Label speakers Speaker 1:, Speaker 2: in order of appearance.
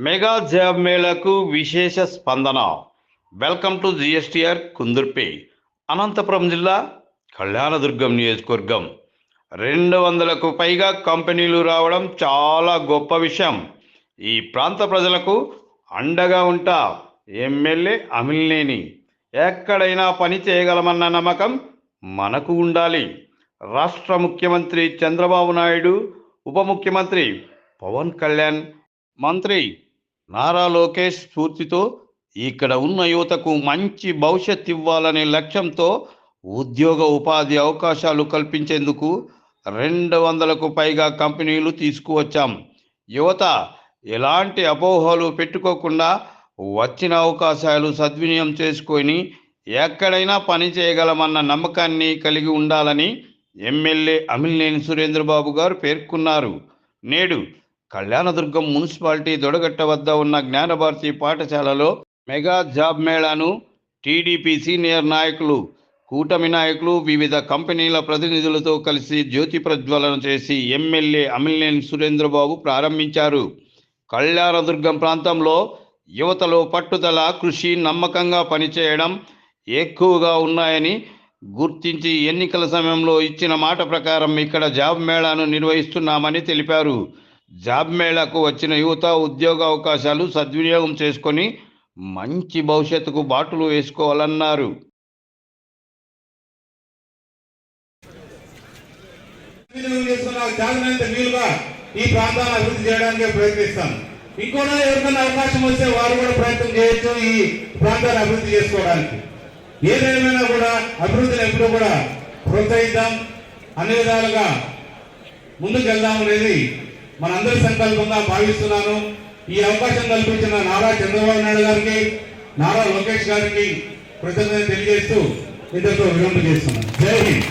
Speaker 1: Mega job మేళకు విశేష స్పందన. Welcome to GSTR Kundurpi. Anantapur జిల్లా కళ్యాణదుర్గం నియోజకవర్గం. రెండు వందలకు పైగా కంపెనీలు రావడం చాలా గొప్ప విషయం. ఈ ప్రాంత ప్రజలకు అండగా ఉంటా ఎమ్మెల్యే అమిల్నేని. ఎక్కడైనా పని చేయగలమన్న నమ్మకం మనకు ఉండాలి. రాష్ట్ర ముఖ్యమంత్రి చంద్రబాబు నాయుడు ఉప ముఖ్యమంత్రి పవన్ కళ్యాణ్ మంత్రి నారా లోకేష్ స్ఫూర్తితో ఇక్కడ ఉన్న యువతకు మంచి భవిష్యత్ ఇవ్వాలనే లక్ష్యంతో ఉద్యోగ ఉపాధి అవకాశాలు కల్పించేందుకు రెండు వందలకు పైగా కంపెనీలు తీసుకువచ్చాం. యువత ఎలాంటి అపోహలు పెట్టుకోకుండా వచ్చిన అవకాశాలు సద్వినియోగం చేసుకొని ఎక్కడైనా పని చేయగలమన్న నమ్మకాన్ని కలిగి ఉండాలని ఎమ్మెల్యే అమిలినేని సురేంద్రబాబు గారు పేర్కొన్నారు. నేడు కళ్యాణదుర్గం మున్సిపాలిటీ దొడగట్ట వద్ద ఉన్న జ్ఞానభారతి పాఠశాలలో మెగా జాబ్ మేళాను టీడీపీ సీనియర్ నాయకులు కూటమి నాయకులు వివిధ కంపెనీల ప్రతినిధులతో కలిసి జ్యోతి ప్రజ్వలన చేసి ఎమ్మెల్యే అమిలినేని సురేంద్రబాబు ప్రారంభించారు. కళ్యాణదుర్గం ప్రాంతంలో యువతలో పట్టుదల కృషి నమ్మకంగా పనిచేయడం ఎక్కువగా ఉన్నాయని గుర్తించి ఎన్నికల సమయంలో ఇచ్చిన మాట ప్రకారం ఇక్కడ జాబ్ మేళాను నిర్వహిస్తున్నామని తెలిపారు. జాబ్ మేళాకు వచ్చిన యువత ఉద్యోగ అవకాశాలు సద్వినియోగం చేసుకొని మంచి భవిష్యత్తుకు బాటలు వేసుకోవాలన్నారు.
Speaker 2: ఈ ప్రాంతాన్ని అభివృద్ధి చేయడానికి ప్రయత్నిస్తాం. ఇంకోనా ఎవరికైనా అవకాశం వస్తే వారు కూడా ప్రయత్నం చేయొచ్చు ఈ ప్రాంతాన్ని అభివృద్ధి చేసుకోవడానికి. ఏదేమైనా కూడా అభివృద్ధిని ఎప్పుడూ కూడా ప్రోత్సహిద్దాం. అన్ని విధాలుగా ముందుకు వెళ్దాం అనేది మనందరి సంకల్పంగా భావిస్తున్నాను. ఈ అవకాశం కల్పించిన నారా చంద్రబాబు నాయుడు గారికి నారా లోకేష్ గారికి కృతజ్ఞత తెలియజేస్తూ ఇద్దరితో విరంభం చేస్తున్నాను. జై హింద్.